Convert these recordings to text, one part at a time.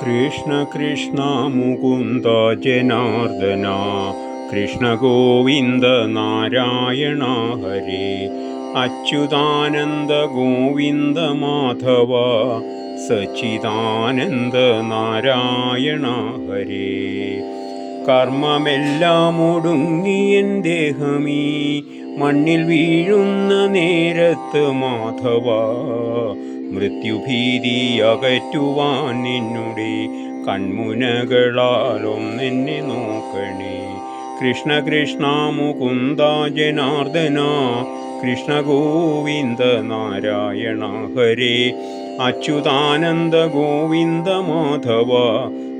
കൃഷ്ണ കൃഷ്ണ മുകുന്ദ ജനാർദ്ദന കൃഷ്ണ ഗോവിന്ദ നാരായണ ഹരി അച്യുതാനന്ദ ഗോവിന്ദ മാധവ സച്ചിദാനന്ദ നാരായണ ഹരേ. കർമ്മമെല്ലാം ഒടുങ്ങിയൻ ദേഹമീ മണ്ണിൽ വീഴുന്ന നേരത്ത് മാധവ മൃത്യുഭീതി അകറ്റുവാൻ നിന്നുടെ കൺമുനകളാലൊന്നെന്നെ നോക്കണേ. കൃഷ്ണ കൃഷ്ണ മുകുന്ദ ജനാർദ്ദന കൃഷ്ണ ഗോവിന്ദ നാരായണ ഹരേ. അച്യുതാനന്ദ ഗോവിന്ദ മാധവ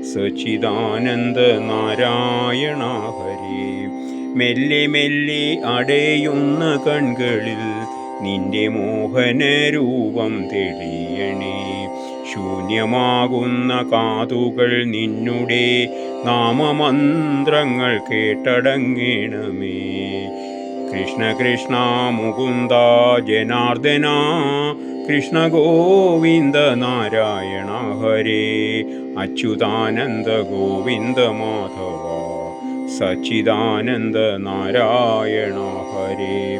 സച്ചിദാനന്ദ നാരായണ ഹരേ. മെല്ലെ മെല്ലെ അടയുന്ന കൺകളിൽ നിന്റെ മോഹന രൂപം തെളിയണേ. ശൂന്യമാകുന്ന കാതുകൾ നിന്നുടെ നാമമന്ത്രങ്ങൾ കേട്ടടങ്ങണമേ. കൃഷ്ണ കൃഷ്ണ മുകുന്ദ ജനാർദ്ദന കൃഷ്ണ ഗോവിന്ദ നാരായണ ഹരേ. അച്യുതാനന്ദ ഗോവിന്ദ മാധവ സച്ചിദാനന്ദ നാരായണ ഹരേ.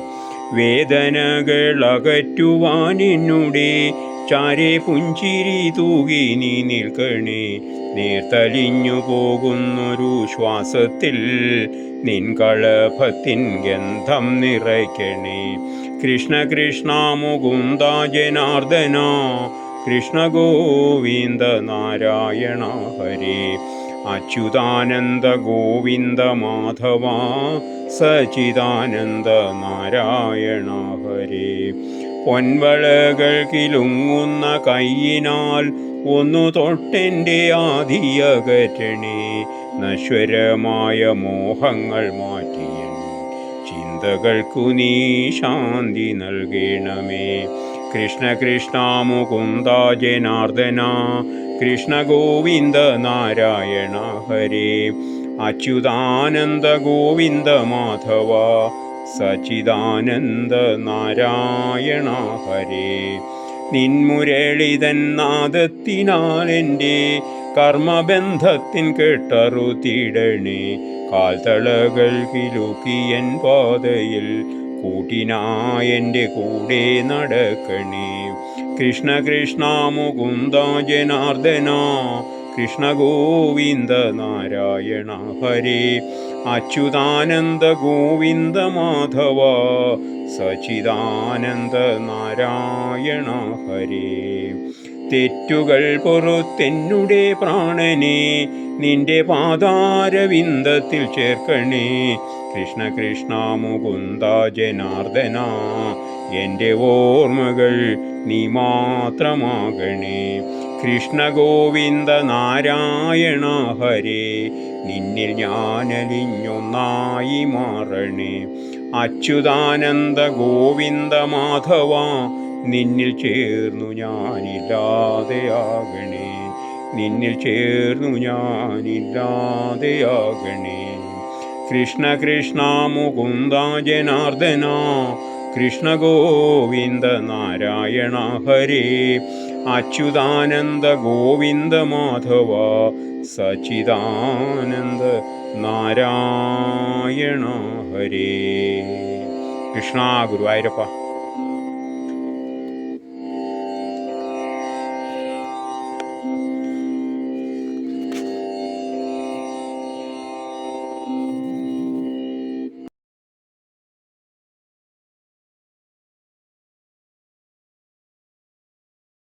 വേദനകൾ അകറ്റുവാനിന്നുടേ. ചാരെ പുഞ്ചിരി തൂകി നീ നിൽക്കണേ. നേർത്തലിഞ്ഞു പോകുന്നൊരു ശ്വാസത്തിൽ നിൻ കളഭത്തിൻ ഗന്ധം നിറയ്ക്കണേ. കൃഷ്ണ കൃഷ്ണ മുകുന്ദ ജനാർദ്ദന. കൃഷ്ണ ഗോവിന്ദ നാരായണ ഹരേ. അച്യുതാനന്ദ ഗോവിന്ദ മാധവ സച്ചിദാനന്ദ നാരായണ ഹരേ. പൊൻവളകൾ കിലുങ്ങുന്ന കൈയിനാൽ ഒന്നു തൊട്ടെന്റെ ആദിയകറ്റണേ നശ്വരമായ മോഹങ്ങൾ മാറ്റിയൻ ചിന്തകൾക്കു നീ ശാന്തി നൽകണമേ. കൃഷ്ണ കൃഷ്ണ മുകുന്ദ ജനാർദ്ദന കൃഷ്ണ ഗോവിന്ദ നാരായണ ഹരേ. അച്യുതാനന്ദ ഗോവിന്ദ മാധവ സച്ചിദാനന്ദ നാരായണ ഹരേ. നിൻമുരളിതൻ നാദത്തിനാൽ എന്റെ കർമ്മബന്ധത്തിൻ കെട്ടറുത്തിടണേ കാൽത്തളകൾ കിലുക്കിയൻ പാതയിൽ കൂട്ടിനായെന്റെ കൂടെ നടക്കണേ. കൃഷ്ണ കൃഷ്ണ മുകുന്ദ ജനാർദ്ദന കൃഷ്ണ ഗോവിന്ദ നാരായണ ഹരേ അച്യുതാനന്ദ ഗോവിന്ദ മാധവ സച്ചിദാനന്ദ നാരായണ ഹരേ. തെറ്റുകൾ പൊറുത്തെന്നുടെ പ്രാണനെ നിന്റെ പാതാരവിന്ദത്തിൽ ചേർക്കണേ. കൃഷ്ണ കൃഷ്ണ മുകുന്ദ ജനാർദ്ദന എന്റെ ഓർമ്മകൾ നീ മാത്രമാകണേ. കൃഷ്ണ ഗോവിന്ദ നാരായണ ഹരേ നിന്നിൽ ഞാനലിഞ്ഞൊന്നായി മാറണേ. അച്യുതാനന്ദ ഗോവിന്ദ മാധവ നിന്നിൽ ചേർന്നു ഞാനില്ലാതെയാകണേ നിന്നിൽ ചേർന്നു ഞാനില്ലാതെയാകണേ കൃഷ്ണ കൃഷ്ണ മുകുന്ദ ജനാർദ്ദന കൃഷ്ണ ഗോവിന്ദ നാരായണ ഹരേ അച്യുതാനന്ദ ഗോവിന്ദ മാധവ സച്ചിദാനന്ദ നാരായണ ഹരേ കൃഷ്ണ ഗുരുവായൂരപ്പ.